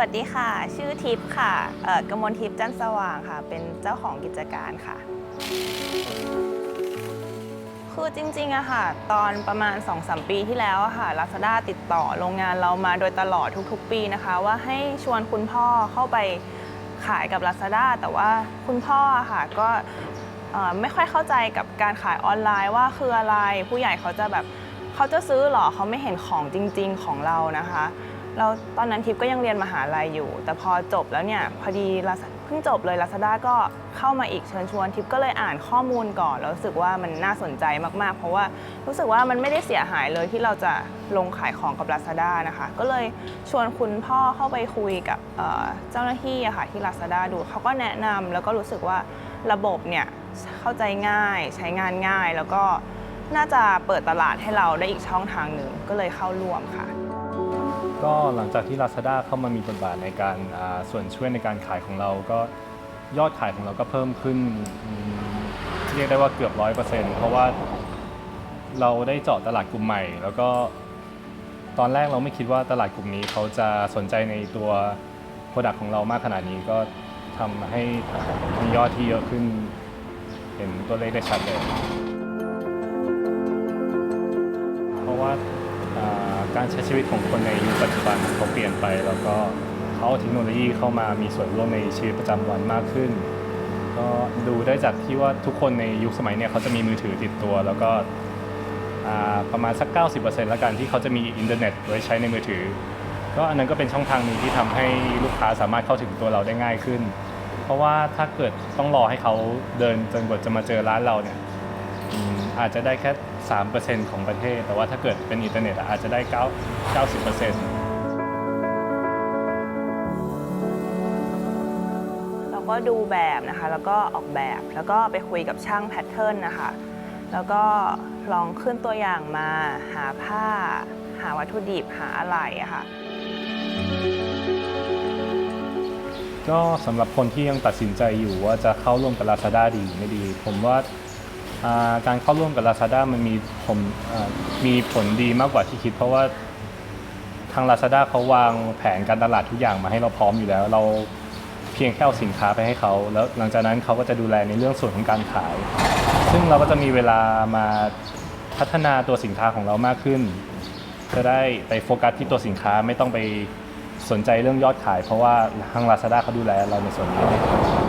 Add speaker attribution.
Speaker 1: วัสดีค่ะ ชื่อทิพย์ค่ะกมลทิพย์จันสว่างค่ะ เป็นเจ้าของกิจการค่ะ คือจริงๆอะค่ะ ตอนประมาณ 2-3 ปีที่แล้วอะค่ะ Lazada ติดต่อโรงงานเรามาโดยตลอดทุกๆ ปีนะคะ ว่าให้ชวนคุณพ่อเข้าไปขายกับ Lazada แต่ว่าคุณพ่อค่ะก็ไม่ค่อยเข้าใจกับการขายออนไลน์ว่าคืออะไร ผู้ใหญ่เขาจะแบบเขาจะซื้อหรอเขาไม่เห็นของจริง ๆ ของเรานะคะ แล้วตอนนั้นทิพย์ก็ยังเรียนมหาลัยอยู่ แต่พอจบแล้วเนี่ยพอดีเพิ่งจบเลย Lazada ก็เข้ามาอีกเชิญชวนทิพย์ก็เลยอ่านข้อมูลก่อนแล้วรู้สึกว่ามันน่าสนใจมากๆ เพราะว่ารู้สึกว่ามันไม่ได้เสียหายเลยที่เราจะลงขายของกับ Lazada นะคะ ก็เลยชวนคุณพ่อเข้าไปคุยกับเจ้าหน้าที่อะค่ะที่ Lazada ดูเขาก็แนะนำแล้วก็รู้สึกว่าระบบเนี่ยเข้าใจง่ายใช้งานง่ายแล้วก็น่าจะเปิดตลาดให้เราได้อีกช่องทางหนึ่งก็เลยเข้าร่วมค่ะ
Speaker 2: ก็หลังจากที่ Lazada เข้ามามีบทบาทในการส่วนช่วยในการขายของเราก็ยอดขายของเราก็เพิ่มขึ้น เรียกได้ว่าเกือบร้อยเปอร์เซ็นต์เพราะว่าเราได้เจาะตลาดกลุ่มใหม่ แล้วก็ตอนแรกเราไม่คิดว่าตลาดกลุ่มนี้เขาจะสนใจในตัวโปรดักของเรามากขนาดนี้ก็ทำให้มียอดที่เยอะขึ้น เห็นตัวเลขได้ชัดเลย เพราะว่า การใช้ชีวิตของคนในยุคปัจจุบันเขาเปลี่ยนไป แล้วก็เขาเอาเทคโนโลยีเข้ามามีส่วนร่วมในชีวิตประจำวันมากขึ้น ก็ดูได้จากที่ว่าทุกคนในยุคสมัยเนี้เขาจะมีมือถือติดตัว แล้วก็อ่าประมาณสัก 90%แล้วกันที่เขาจะมีอินเทอร์เน็ตไว้ใช้ในมือถือ ก็อันนั้นก็เป็นช่องทางหนึ่งที่ทำให้ลูกค้าสามารถเข้าถึงตัวเราได้ง่ายขึ้น เพราะว่าถ้าเกิดต้องรอให้เขาเดินจนกว่าจะมาเจอร้านเราเนี่ย อืมอาจจะได้แค่ 3%ของประเทศ แต่ว่าถ้าเกิดเป็นอินเทอร์เน็ตอะอาจจะได้9 90%
Speaker 1: เราก็ดูแบบนะคะ แล้วก็ออกแบบแล้วก็ไปคุยกับช่างแพทเทิร์นนะคะ แล้วก็ลองขึ้นตัวอย่างมาหาผ้า หาวัตถุดิบหาอะไรอะค่ะ
Speaker 2: ก็สำหรับคนที่ยังตัดสินใจอยู่ว่าจะเข้าร่วมกับ Lazada ดีหรือไม่ดี ผมว่าอ่า การเข้าร่วมกับ Lazada มันมีผมมีผลดีมากกว่าที่คิด เพราะว่าทาง Lazada เขาวางแผนการตลาดทุกอย่างมาให้เราพร้อมอยู่แล้ว เราเพียงแค่เอาสินค้าไปให้เขา แล้วหลังจากนั้นเขาก็จะดูแลในเรื่องส่วนของการขาย ซึ่งเราก็จะมีเวลามาพัฒนาตัวสินค้าของเรามากขึ้น จะได้ไปโฟกัสที่ตัวสินค้าไม่ต้องไปสนใจเรื่องยอดขาย เพราะว่าทาง Lazada เขาดูแลเราในส่วนนี้